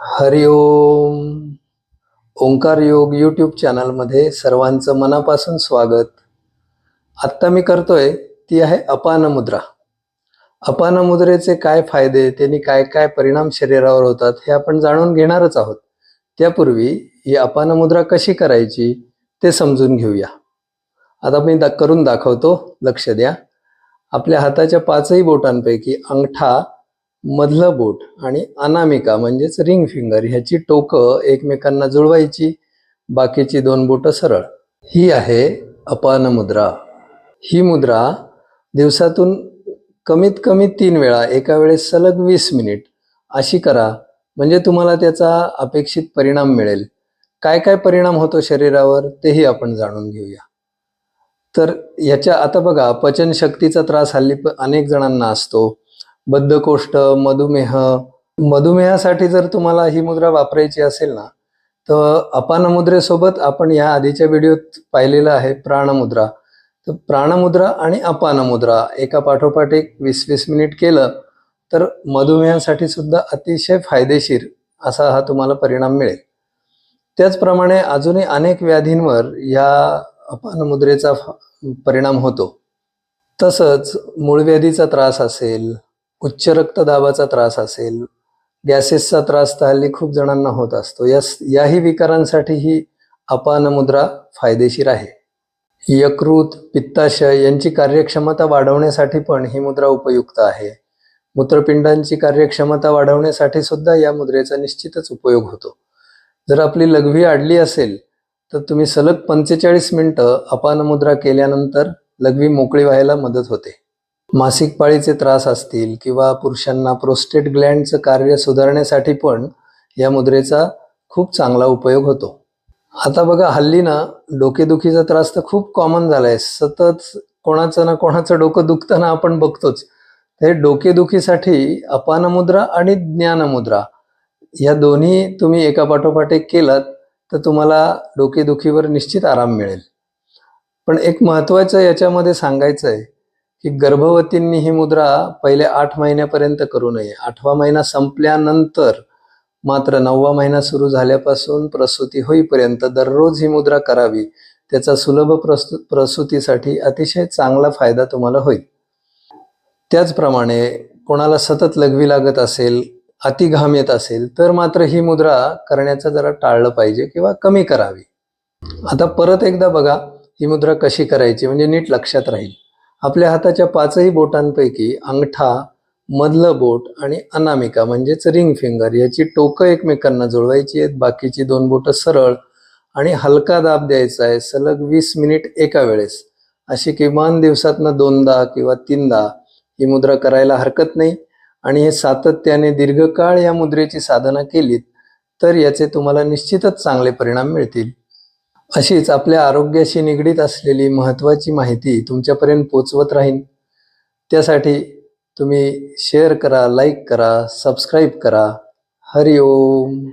हरिओम ओंकार योग यूट्यूब चॅनलमध्ये सर्वांचं मनापासून स्वागत. आत्ता मी करतोय ती आहे अपान मुद्रा. अपान मुद्रेचे काय फायदे त्यांनी काय काय परिणाम शरीरावर होतात हे आपण जाणून घेणारच आहोत. त्यापूर्वी ही अपान मुद्रा कशी करायची ते समजून घेऊया. आता मी दा करून दाखवतो लक्ष द्या. आपल्या हाताच्या पाचही बोटांपैकी अंगठा मधलं बोट आणि अनामिका म्हणजेच रिंग फिंगर ह्याची टोकं एकमेकांना जुळवायची बाकीची दोन बोटं सरळ. ही आहे अपान मुद्रा. ही मुद्रा दिवसातून कमीत कमी तीन वेळा एका वेळेस सलग वीस मिनिट अशी करा म्हणजे तुम्हाला त्याचा अपेक्षित परिणाम मिळेल. काय काय परिणाम होतो शरीरावर तेही आपण जाणून घेऊया. तर ह्याच्या आता बघा पचनशक्तीचा त्रास हल्ली अनेक जणांना असतो. बद्धकोष्ठ मधुमेह. मधुमेहासाठी जर तुम्हाला ही मुद्रा वापरायची असेल ना तर अपानमुद्रेसोबत आपण या आधीच्या व्हिडिओत पाहिलेलं आहे प्राणमुद्रा. तर प्राणमुद्रा आणि अपानमुद्रा एका पाठोपाठ एक वीस वीस मिनिट केलं तर मधुमेहासाठी सुद्धा अतिशय फायदेशीर असा हा तुम्हाला परिणाम मिळेल. त्याचप्रमाणे अजूनही अनेक व्याधींवर या अपानमुद्रेचा परिणाम होतो. तसंच मूळव्याधीचा त्रास असेल उच्च रक्तदाबाचा त्रास असेल गॅसेसचा त्रास तर हल्ली खूप जणांना होत असतो. या याही विकारांसाठी ही अपानमुद्रा फायदेशीर आहे. यकृत पित्ताशय यांची कार्यक्षमता वाढवण्यासाठी पण ही मुद्रा उपयुक्त आहे. मूत्रपिंडांची कार्यक्षमता वाढवण्यासाठी सुद्धा या मुद्रेचा निश्चितच उपयोग होतो. जर आपली लघवी आडली असेल तर तुम्ही सलग पंचेचाळीस मिनटं अपान मुद्रा केल्यानंतर लघवी मोकळी व्हायला मदत होते. मासिक पाळीचे त्रास असतील किंवा पुरुषांना प्रोस्टेट ग्लँडचं कार्य सुधारण्यासाठी पण या मुद्रेचा खूप चांगला उपयोग होतो. आता बघा हल्ली ना डोकेदुखीचा त्रास तर खूप कॉमन झालाय. सतत कोणाचं ना कोणाचं डोकं दुखताना आपण बघतोच. हे डोकेदुखीसाठी अपान मुद्रा आणि ज्ञानमुद्रा या दोन्ही तुम्ही एका पाठोपाठ एक केलात तर तुम्हाला डोकेदुखीवर निश्चित आराम मिळेल. पण एक महत्वाचं याच्यामध्ये सांगायचं आहे की गर्भवतींनी ही मुद्रा पहिले आठ महिन्यापर्यंत करू नये. आठवा महिना संपल्यानंतर मात्र नववा महिना सुरू झाल्यापासून प्रसूती होईपर्यंत दररोज ही मुद्रा करावी. त्याचा सुलभ प्रसू प्रसूतीसाठी अतिशय चांगला फायदा तुम्हाला होईल. त्याचप्रमाणे कोणाला सतत लघवी लागत असेल अतिघाम येत असेल तर मात्र ही मुद्रा करण्याचं जरा टाळलं पाहिजे किंवा कमी करावी. आता परत एकदा बघा ही मुद्रा कशी करायची? म्हणजे नीट लक्षात राहील. आपल्या हाताच्या पाचही बोटांपैकी अंगठा मधलं बोट आणि अनामिका म्हणजेच रिंग फिंगर याची टोकं एकमेकांना जुळवायची आहेत. बाकीची दोन बोटं सरळ आणि हलका दाब द्यायचा आहे. सलग वीस मिनिट एका वेळेस. अशी किमान दिवसातनं दोनदा किंवा तीनदा ही मुद्रा करायला हरकत नाही. आणि हे सातत्याने दीर्घकाळ या मुद्रेची साधना केलीत तर याचे तुम्हाला निश्चितच चांगले परिणाम मिळतील. अशीच आपल्या आरोग्याशी निगडीत असलेली महत्त्वाची माहिती तुमच्यापर्यंत पोचवत राहीन. त्यासाठी तुम्ही शेअर करा लाईक करा सबस्क्राईब करा. हरिओम.